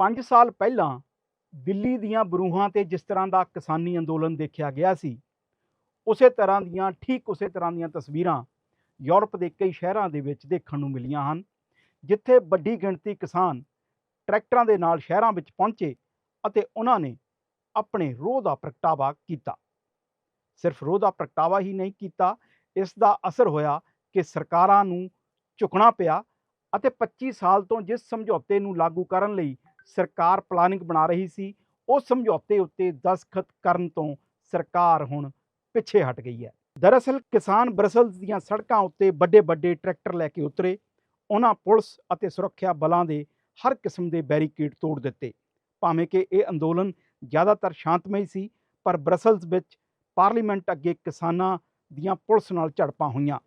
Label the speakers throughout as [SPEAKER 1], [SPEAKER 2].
[SPEAKER 1] 5 ਸਾਲ ਪਹਿਲਾਂ ਦਿੱਲੀ ਦੀਆਂ ਬਰੂਹਾਂ ਤੇ ਜਿਸ ਤਰ੍ਹਾਂ ਦਾ ਕਿਸਾਨੀ ਅੰਦੋਲਨ ਦੇਖਿਆ ਗਿਆ ਸੀ, ਉਸੇ ਤਰ੍ਹਾਂ ਦੀਆਂ, ਠੀਕ ਉਸੇ ਤਰ੍ਹਾਂ ਦੀਆਂ ਤਸਵੀਰਾਂ ਯੂਰਪ ਦੇ ਕਈ ਸ਼ਹਿਰਾਂ ਦੇ ਵਿੱਚ ਦੇਖਣ ਨੂੰ ਮਿਲੀਆਂ ਹਨ, ਜਿੱਥੇ ਵੱਡੀ ਗਿਣਤੀ ਕਿਸਾਨ ਟਰੈਕਟਰਾਂ ਦੇ ਨਾਲ ਸ਼ਹਿਰਾਂ ਵਿੱਚ ਪਹੁੰਚੇ ਅਤੇ ਉਹਨਾਂ ਨੇ ਆਪਣੇ ਰੋਹ ਦਾ ਪ੍ਰਗਟਾਵਾ ਕੀਤਾ। ਸਿਰਫ ਰੋਹ ਦਾ ਪ੍ਰਗਟਾਵਾ ਹੀ ਨਹੀਂ ਕੀਤਾ, ਇਸ ਦਾ ਅਸਰ ਹੋਇਆ ਕਿ ਸਰਕਾਰਾਂ ਨੂੰ ਝੁਕਣਾ ਪਿਆ ਅਤੇ 25 ਸਾਲ ਤੋਂ ਜਿਸ ਸਮਝੌਤੇ ਨੂੰ ਲਾਗੂ ਕਰਨ ਲਈ ਸਰਕਾਰ ਪਲਾਨਿੰਗ ਬਣਾ ਰਹੀ ਸੀ, ਉਹ ਸਮਝੌਤੇ ਉੱਤੇ ਦਸਖਤ ਕਰਨ ਤੋਂ ਸਰਕਾਰ ਹੁਣ ਪਿੱਛੇ ਹਟ ਗਈ ਹੈ। ਦਰਅਸਲ ਕਿਸਾਨ ਬਰਸਲਸ ਦੀਆਂ ਸੜਕਾਂ ਉੱਤੇ ਵੱਡੇ ਵੱਡੇ ਟਰੈਕਟਰ ਲੈ ਕੇ ਉਤਰੇ। ਉਹਨਾਂ ਪੁਲਿਸ ਅਤੇ ਸੁਰੱਖਿਆ ਬਲਾਂ ਦੇ ਹਰ ਕਿਸਮ ਦੇ ਬੈਰੀਕੇਡ ਤੋੜ ਦਿੱਤੇ। ਭਾਵੇਂ ਕਿ ਇਹ ਅੰਦੋਲਨ ਜ਼ਿਆਦਾਤਰ ਸ਼ਾਂਤਮਈ ਸੀ, ਪਰ ਬਰਸਲਸ ਵਿੱਚ ਪਾਰਲੀਮੈਂਟ ਅੱਗੇ ਕਿਸਾਨਾਂ ਦੀਆਂ ਪੁਲਿਸ ਨਾਲ ਝੜਪਾਂ ਹੋਈਆਂ।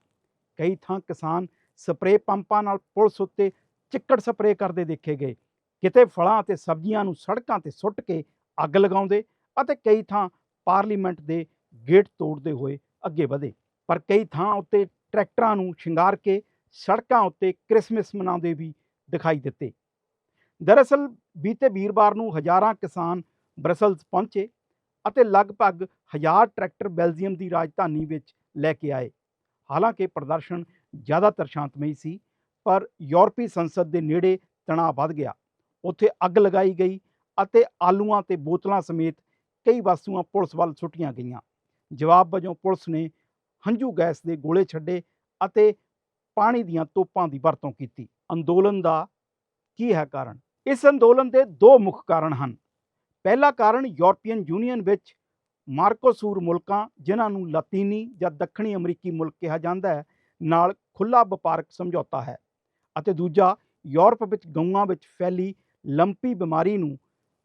[SPEAKER 1] ਕਈ ਥਾਂ ਕਿਸਾਨ ਸਪਰੇਅ ਪੰਪਾਂ ਨਾਲ ਪੁਲਿਸ ਉੱਤੇ ਚਿੱਕੜ ਸਪਰੇਅ ਕਰਦੇ ਦੇਖੇ ਗਏ। ਕਿਤੇ ਫਲਾਂ ਅਤੇ ਸਬਜ਼ੀਆਂ ਨੂੰ ਸੜਕਾਂ ਤੇ ਸੁੱਟ ਕੇ ਅੱਗ ਲਗਾਉਂਦੇ ਅਤੇ ਕਈ ਥਾਂ ਪਾਰਲੀਮੈਂਟ ਦੇ ਗੇਟ ਤੋੜਦੇ ਹੋਏ ਅੱਗੇ ਵਧੇ। ਪਰ ਕਈ ਥਾਂ ਉੱਤੇ ਟਰੈਕਟਰਾਂ ਨੂੰ ਸ਼ਿੰਗਾਰ ਕੇ ਸੜਕਾਂ ਉੱਤੇ ਕ੍ਰਿਸਮਸ ਮਨਾਉਂਦੇ ਵੀ ਦਿਖਾਈ ਦਿੱਤੇ। ਦਰਅਸਲ ਬੀਤੇ ਵੀਰਵਾਰ ਨੂੰ ਹਜ਼ਾਰਾਂ ਕਿਸਾਨ ਬਰਸਲਸ ਪਹੁੰਚੇ ਅਤੇ ਲਗਭਗ ਹਜ਼ਾਰ ਟਰੈਕਟਰ ਬੈਲਜੀਅਮ ਦੀ ਰਾਜਧਾਨੀ ਵਿੱਚ ਲੈ ਕੇ ਆਏ। ਹਾਲਾਂਕਿ ਪ੍ਰਦਰਸ਼ਨ ਜ਼ਿਆਦਾਤਰ ਸ਼ਾਂਤਮਈ ਸੀ, ਪਰ ਯੂਰਪੀ ਸੰਸਦ ਦੇ ਨੇੜੇ ਤਣਾਅ ਵੱਧ ਗਿਆ। ਉੱਥੇ ਅੱਗ ਲਗਾਈ ਗਈ ਅਤੇ ਆਲੂਆਂ ਤੇ ਬੋਤਲਾਂ ਸਮੇਤ ਕਈ ਵਸਤੂਆਂ ਪੁਲਿਸ ਵੱਲ ਸੁੱਟੀਆਂ ਗਈਆਂ। ਜਵਾਬ ਵਜੋਂ ਪੁਲਿਸ ਨੇ ਹੰਝੂ ਗੈਸ ਦੇ ਗੋਲੇ ਛੱਡੇ ਅਤੇ ਪਾਣੀ ਦੀਆਂ ਤੋਪਾਂ ਦੀ ਵਰਤੋਂ ਕੀਤੀ। ਅੰਦੋਲਨ ਦਾ ਕੀ ਹੈ ਕਾਰਨ? ਇਸ ਅੰਦੋਲਨ ਦੇ ਦੋ ਮੁੱਖ ਕਾਰਨ ਹਨ। ਪਹਿਲਾ ਕਾਰਨ ਯੂਰਪੀਅਨ ਯੂਨੀਅਨ ਵਿੱਚ ਮਾਰਕੋਸੂਰ ਮੁਲਕਾਂ, ਜਿਨ੍ਹਾਂ ਨੂੰ ਲਾਤੀਨੀ ਜਾਂ ਦੱਖਣੀ ਅਮਰੀਕੀ ਮੁਲਕ ਕਿਹਾ ਜਾਂਦਾ ਹੈ, ਨਾਲ ਖੁੱਲਾ ਵਪਾਰਕ ਸਮਝੌਤਾ ਹੈ ਅਤੇ ਦੂਜਾ ਯੂਰਪ ਵਿੱਚ ਗਊਆਂ ਵਿੱਚ ਫੈਲੀ ਲੰਪੀ ਬਿਮਾਰੀ ਨੂੰ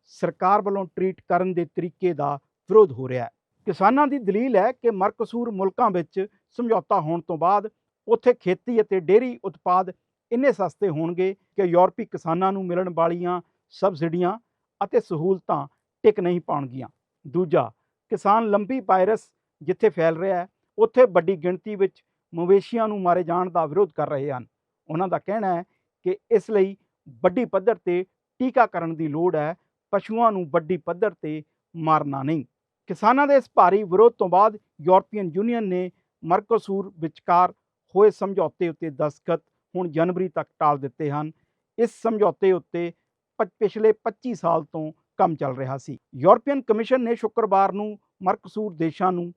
[SPEAKER 1] ਸਰਕਾਰ ਵੱਲੋਂ ਟ੍ਰੀਟ ਕਰਨ ਦੇ ਤਰੀਕੇ ਦਾ ਵਿਰੋਧ ਹੋ ਰਿਹਾ ਹੈ। ਕਿਸਾਨਾਂ ਦੀ ਦਲੀਲ ਹੈ ਕਿ ਮਰਕਸੂਰ ਮੁਲਕਾਂ ਵਿੱਚ ਸਮਝੌਤਾ ਹੋਣ ਤੋਂ ਬਾਅਦ ਉੱਥੇ ਖੇਤੀ ਅਤੇ ਡੇਅਰੀ ਉਤਪਾਦ ਇੰਨੇ ਸਸਤੇ ਹੋਣਗੇ ਕਿ ਯੂਰਪੀ ਕਿਸਾਨਾਂ ਨੂੰ ਮਿਲਣ ਵਾਲੀਆਂ ਸਬਸਿਡੀਆਂ ਅਤੇ ਸਹੂਲਤਾਂ ਟਿਕ ਨਹੀਂ ਪਾਉਣਗੀਆਂ। ਦੂਜਾ, ਕਿਸਾਨ ਲੰਬੀ ਵਾਇਰਸ ਜਿੱਥੇ ਫੈਲ ਰਿਹਾ ਹੈ, ਉੱਥੇ ਵੱਡੀ ਗਿਣਤੀ ਵਿੱਚ ਮਵੇਸ਼ੀਆਂ ਨੂੰ ਮਾਰੇ ਜਾਣ ਦਾ ਵਿਰੋਧ ਕਰ ਰਹੇ ਹਨ। ਉਹਨਾਂ ਦਾ ਕਹਿਣਾ ਹੈ ਕਿ ਇਸ ਲਈ ਵੱਡੀ ਪੱਧਰ ਤੇ ਟੀਕਾਕਰਨ ਦੀ ਲੋੜ ਹੈ, ਪਸ਼ੂਆਂ ਨੂੰ ਵੱਡੀ ਪੱਧਰ ਤੇ ਮਾਰਨਾ ਨਹੀਂ। ਕਿਸਾਨਾਂ ਦੇ ਇਸ ਭਾਰੀ ਵਿਰੋਧ ਤੋਂ ਬਾਅਦ ਯੂਰਪੀਅਨ ਯੂਨੀਅਨ ਨੇ ਮਰਕੋਸੂਰ ਵਿਚਕਾਰ ਹੋਏ ਸਮਝੌਤੇ ਉੱਤੇ ਦਸਤਖਤ ਹੁਣ ਜਨਵਰੀ ਤੱਕ ਟਾਲ ਦਿੱਤੇ ਹਨ। ਇਸ ਸਮਝੌਤੇ ਉੱਤੇ ਪ- ਪਿਛਲੇ 25 ਸਾਲ ਤੋਂ ਕੰਮ ਚੱਲ ਰਿਹਾ ਸੀ। ਯੂਰਪੀਅਨ ਕਮਿਸ਼ਨ ਨੇ ਸ਼ੁੱਕਰਵਾਰ ਨੂੰ ਮਰਕਸੂਰ ਦੇਸ਼ਾਂ ਨੂੰ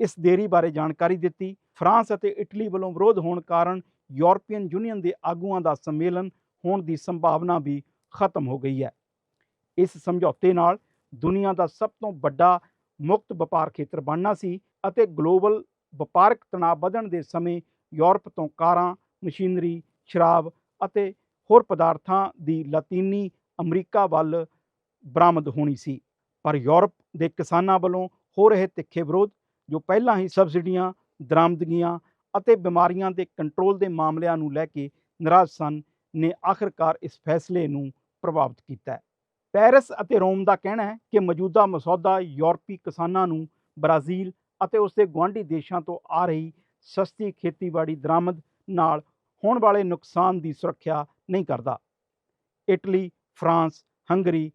[SPEAKER 1] ਇਸ ਦੇਰੀ ਬਾਰੇ ਜਾਣਕਾਰੀ ਦਿੱਤੀ। ਫਰਾਂਸ ਅਤੇ ਇਟਲੀ ਵੱਲੋਂ ਵਿਰੋਧ ਹੋਣ ਕਾਰਨ ਯੂਰਪੀਅਨ ਯੂਨੀਅਨ ਦੇ ਆਗੂਆਂ ਦਾ ਸੰਮੇਲਨ ਹੋਣ ਦੀ ਸੰਭਾਵਨਾ ਵੀ ਖਤਮ ਹੋ ਗਈ ਹੈ। ਇਸ ਸਮਝੌਤੇ ਨਾਲ ਦੁਨੀਆ ਦਾ ਸਭ ਤੋਂ ਵੱਡਾ ਮੁਕਤ ਵਪਾਰ ਖੇਤਰ ਬਣਨਾ ਸੀ ਅਤੇ ਗਲੋਬਲ ਵਪਾਰਕ ਤਣਾਅ ਵਧਣ ਦੇ ਸਮੇਂ ਯੂਰਪ ਤੋਂ ਕਾਰਾਂ, ਮਸ਼ੀਨਰੀ, ਸ਼ਰਾਬ ਅਤੇ ਹੋਰ ਪਦਾਰਥਾਂ ਦੀ ਲਾਤੀਨੀ ਅਮਰੀਕਾ ਵੱਲ ਬਰਾਮਦ ਹੋਣੀ ਸੀ। ਪਰ ਯੂਰਪ ਦੇ ਕਿਸਾਨਾਂ ਵੱਲੋਂ ਹੋ ਰਹੇ ਤਿੱਖੇ ਵਿਰੋਧ, ਜੋ ਪਹਿਲਾਂ ਹੀ ਸਬਸਿਡੀਆਂ, ਦਰਾਮਦਗੀਆਂ ਅਤੇ ਬਿਮਾਰੀਆਂ ਦੇ ਕੰਟਰੋਲ ਦੇ ਮਾਮਲਿਆਂ ਨੂੰ ਲੈ ਕੇ ਨਾਰਾਜ਼ ਸਨ, ਨੇ ਆਖਰਕਾਰ ਇਸ ਫੈਸਲੇ ਨੂੰ ਪ੍ਰਭਾਵਿਤ ਕੀਤਾ ਹੈ। ਪੈਰਿਸ ਅਤੇ ਰੋਮ ਦਾ ਕਹਿਣਾ ਹੈ ਕਿ ਮੌਜੂਦਾ ਮਸੌਦਾ ਯੂਰਪੀ ਕਿਸਾਨਾਂ ਨੂੰ ਬ੍ਰਾਜ਼ੀਲ ਅਤੇ ਉਸ ਦੇ ਗੁਆਂਢੀ ਦੇਸ਼ਾਂ ਤੋਂ ਆ ਰਹੀ ਸਸਤੀ ਖੇਤੀਬਾੜੀ ਦਰਾਮਦ ਨਾਲ ਹੋਣ ਵਾਲੇ ਨੁਕਸਾਨ ਦੀ ਸੁਰੱਖਿਆ ਨਹੀਂ ਕਰਦਾ। ਇਟਲੀ, ਫਰਾਂਸ, ਹੰਗਰੀ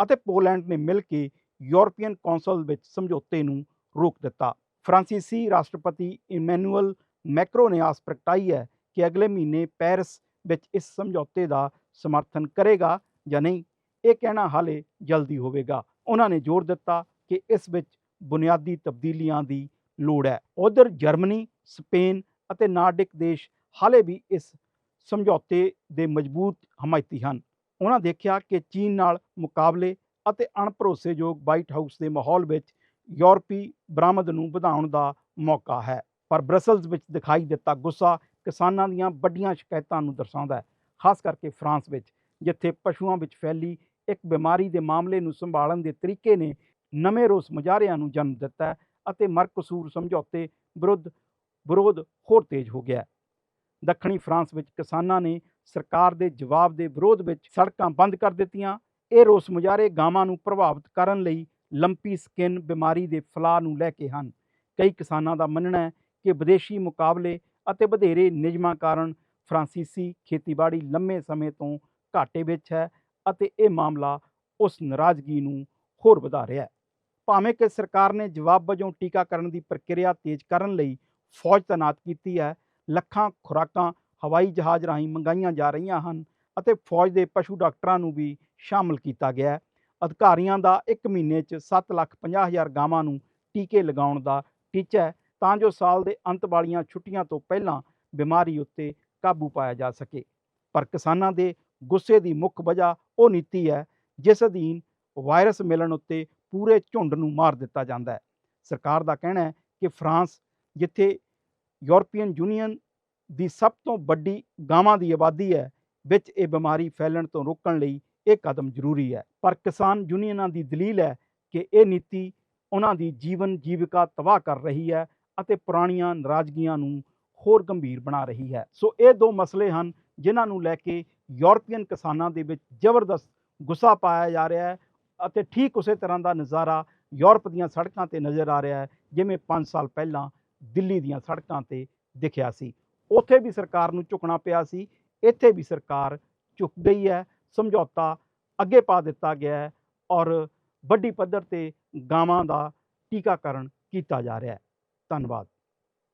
[SPEAKER 1] ਅਤੇ ਪੋਲੈਂਡ ਨੇ ਮਿਲ ਕੇ ਯੂਰਪੀਅਨ ਕੌਂਸਲ ਵਿੱਚ ਸਮਝੌਤੇ ਨੂੰ ਰੋਕ ਦਿੱਤਾ। ਫਰਾਂਸੀਸੀ ਰਾਸ਼ਟਰਪਤੀ ਇਮੈਨੂਅਲ ਮੈਕਰੋ ਨੇ ਆਸ ਪ੍ਰਗਟਾਈ ਹੈ ਕਿ ਅਗਲੇ ਮਹੀਨੇ ਪੈਰਿਸ ਵਿੱਚ ਇਸ ਸਮਝੌਤੇ ਦਾ ਸਮਰਥਨ ਕਰੇਗਾ ਜਾਂ ਨਹੀਂ, ਇਹ ਕਹਿਣਾ ਹਾਲੇ ਜਲਦੀ ਹੋਵੇਗਾ। ਉਹਨਾਂ ਨੇ ਜ਼ੋਰ ਦਿੱਤਾ ਕਿ ਇਸ ਵਿੱਚ ਬੁਨਿਆਦੀ ਤਬਦੀਲੀਆਂ ਦੀ ਲੋੜ ਹੈ। ਉਧਰ ਜਰਮਨੀ, ਸਪੇਨ ਅਤੇ ਨਾਰਡਿਕ ਦੇਸ਼ ਹਾਲੇ ਵੀ ਇਸ ਸਮਝੌਤੇ ਦੇ ਮਜ਼ਬੂਤ ਹਮਾਇਤੀ ਹਨ। ਉਹਨਾਂ ਦੇਖਿਆ ਕਿ ਚੀਨ ਨਾਲ ਮੁਕਾਬਲੇ ਅਤੇ ਅਣਭਰੋਸੇਯੋਗ ਵਾਈਟ ਹਾਊਸ ਦੇ ਮਾਹੌਲ ਵਿੱਚ ਯੂਰਪੀ ਬਰਾਮਦ ਨੂੰ ਵਧਾਉਣ ਦਾ ਮੌਕਾ ਹੈ। ਪਰ ਬ੍ਰਸਲਜ਼ ਵਿੱਚ ਦਿਖਾਈ ਦਿੱਤਾ ਗੁੱਸਾ ਕਿਸਾਨਾਂ ਦੀਆਂ ਵੱਡੀਆਂ ਸ਼ਿਕਾਇਤਾਂ ਨੂੰ ਦਰਸਾਉਂਦਾ ਹੈ। ਖਾਸ ਕਰਕੇ ਫਰਾਂਸ ਵਿੱਚ, ਜਿੱਥੇ ਪਸ਼ੂਆਂ ਵਿੱਚ ਫੈਲੀ ਇੱਕ ਬਿਮਾਰੀ ਦੇ ਮਾਮਲੇ ਨੂੰ ਸੰਭਾਲਣ ਦੇ ਤਰੀਕੇ ਨੇ ਨਵੇਂ ਰੋਸ ਮੁਜ਼ਾਹਰਿਆਂ ਨੂੰ ਜਨਮ ਦਿੱਤਾ ਅਤੇ ਮਰਕਸੂਰ ਸਮਝੌਤੇ ਵਿਰੁੱਧ ਵਿਰੋਧ ਹੋਰ ਤੇਜ਼ ਹੋ ਗਿਆ ਦੱਖਣੀ ਫਰਾਂਸ ਵਿੱਚ ਕਿਸਾਨਾਂ ਨੇ ਸਰਕਾਰ ਦੇ ਜਵਾਬ ਦੇ ਵਿਰੋਧ ਵਿੱਚ ਸੜਕਾਂ ਬੰਦ ਕਰ ਦਿੱਤੀਆਂ। ਇਹ ਰੋਸ ਮੁਜ਼ਾਹਰੇ ਗਾਵਾਂ ਨੂੰ ਪ੍ਰਭਾਵਿਤ ਕਰਨ ਲਈ ਲੰਪੀ ਸਕਿਨ ਬਿਮਾਰੀ ਦੇ ਫੈਲਾਅ ਨੂੰ ਲੈ ਕੇ ਹਨ। ਕਈ ਕਿਸਾਨਾਂ ਦਾ ਮੰਨਣਾ ਹੈ ਕਿ ਵਿਦੇਸ਼ੀ ਮੁਕਾਬਲੇ ਅਤੇ ਵਧੇਰੇ ਨਿਯਮਾਂ ਕਾਰਨ ਫਰਾਂਸੀਸੀ ਖੇਤੀਬਾੜੀ ਲੰਮੇ ਸਮੇਂ ਤੋਂ ਘਾਟੇ ਵਿੱਚ ਹੈ ਅਤੇ ਇਹ ਮਾਮਲਾ ਉਸ ਨਾਰਾਜ਼ਗੀ ਨੂੰ ਹੋਰ ਵਧਾ ਰਿਹਾ ਹੈ। ਭਾਵੇਂ ਕਿ ਸਰਕਾਰ ਨੇ ਜਵਾਬ ਵਜੋਂ ਟੀਕਾਕਰਨ ਦੀ ਪ੍ਰਕਿਰਿਆ ਤੇਜ਼ ਕਰਨ ਲਈ ਫੌਜ ਤਾਇਨਾਤ ਕੀਤੀ ਹੈ, ਲੱਖਾਂ ਖੁਰਾਕਾਂ, ਹਵਾਈ ਜਹਾਜ਼ ਰਾਹੀਂ ਮੰਗਾਈਆਂ ਜਾ ਰਹੀਆਂ ਹਨ ਅਤੇ ਫੌਜ ਦੇ ਪਸ਼ੂ ਡਾਕਟਰਾਂ ਨੂੰ ਵੀ ਸ਼ਾਮਲ ਕੀਤਾ ਗਿਆ ਹੈ। ਅਧਿਕਾਰੀਆਂ ਦਾ ਇੱਕ ਮਹੀਨੇ 'ਚ 7 ਲੱਖ 50 ਹਜ਼ਾਰ ਗਾਵਾਂ ਨੂੰ ਟੀਕੇ ਲਗਾਉਣ ਦਾ ਟੀਚਾ ਹੈ। ਤਾਂ ਜੋ ਸਾਲ ਦੇ ਅੰਤ ਵਾਲੀਆਂ ਛੁੱਟੀਆਂ ਤੋਂ ਪਹਿਲਾਂ ਬਿਮਾਰੀ ਉੱਤੇ ਕਾਬੂ ਪਾਇਆ ਜਾ ਸਕੇ। ਪਰ ਕਿਸਾਨਾਂ ਦੇ ਗੁੱਸੇ ਦੀ ਮੁੱਖ ਵਜ੍ਹਾ ਉਹ ਨੀਤੀ ਹੈ, ਜਿਸ ਅਧੀਨ ਵਾਇਰਸ ਮਿਲਣ ਉੱਤੇ ਪੂਰੇ ਝੁੰਡ ਨੂੰ ਮਾਰ ਦਿੱਤਾ ਜਾਂਦਾ ਹੈ। ਸਰਕਾਰ ਦਾ ਕਹਿਣਾ ਹੈ ਕਿ ਫਰਾਂਸ, ਜਿੱਥੇ ਯੂਰਪੀਅਨ ਯੂਨੀਅਨ ਦੀ ਸਭ ਤੋਂ ਵੱਡੀ ਗਾਵਾਂ ਦੀ ਆਬਾਦੀ ਹੈ, ਵਿੱਚ ਇਹ ਬਿਮਾਰੀ ਫੈਲਣ ਤੋਂ ਰੋਕਣ ਲਈ ਇਹ ਕਦਮ ਜ਼ਰੂਰੀ ਹੈ। ਪਰ ਕਿਸਾਨ ਯੂਨੀਅਨਾਂ ਦੀ ਦਲੀਲ ਹੈ ਕਿ ਇਹ ਨੀਤੀ ਉਹਨਾਂ ਦੀ ਜੀਵਨ ਜੀਵਿਕਾ ਤਬਾਹ ਕਰ ਰਹੀ ਹੈ ਅਤੇ ਪੁਰਾਣੀਆਂ ਨਾਰਾਜ਼ਗੀਆਂ ਨੂੰ ਹੋਰ ਗੰਭੀਰ ਬਣਾ ਰਹੀ ਹੈ। ਸੋ ਇਹ ਦੋ ਮਸਲੇ ਹਨ ਜਿਨ੍ਹਾਂ ਨੂੰ ਲੈ ਕੇ ਯੂਰਪੀਅਨ ਕਿਸਾਨਾਂ ਦੇ ਵਿੱਚ ਜ਼ਬਰਦਸਤ ਗੁੱਸਾ ਪਾਇਆ ਜਾ ਰਿਹਾ ਹੈ ਅਤੇ ਠੀਕ ਉਸੇ ਤਰ੍ਹਾਂ ਦਾ ਨਜ਼ਾਰਾ ਯੂਰਪ ਦੀਆਂ ਸੜਕਾਂ ਤੇ ਨਜ਼ਰ ਆ ਰਿਹਾ ਹੈ, ਜਿਵੇਂ 5 ਸਾਲ ਪਹਿਲਾਂ ਦਿੱਲੀ ਦੀਆਂ ਸੜਕਾਂ ਤੇ ਦਿਖਿਆ ਸੀ। ਉੱਥੇ ਵੀ ਸਰਕਾਰ ਨੂੰ ਝੁਕਣਾ ਪਿਆ ਸੀ, ਇੱਥੇ ਵੀ ਸਰਕਾਰ ਝੁਕ ਗਈ ਹੈ, ਸਮਝੌਤਾ ਅੱਗੇ ਪਾ ਦਿੱਤਾ ਗਿਆ ਹੈ ਔਰ ਵੱਡੀ ਪੱਧਰ ਤੇ ਗਾਵਾਂ ਦਾ ਟੀਕਾਕਰਨ ਕੀਤਾ ਜਾ ਰਿਹਾ ਹੈ। ਧੰਨਵਾਦ।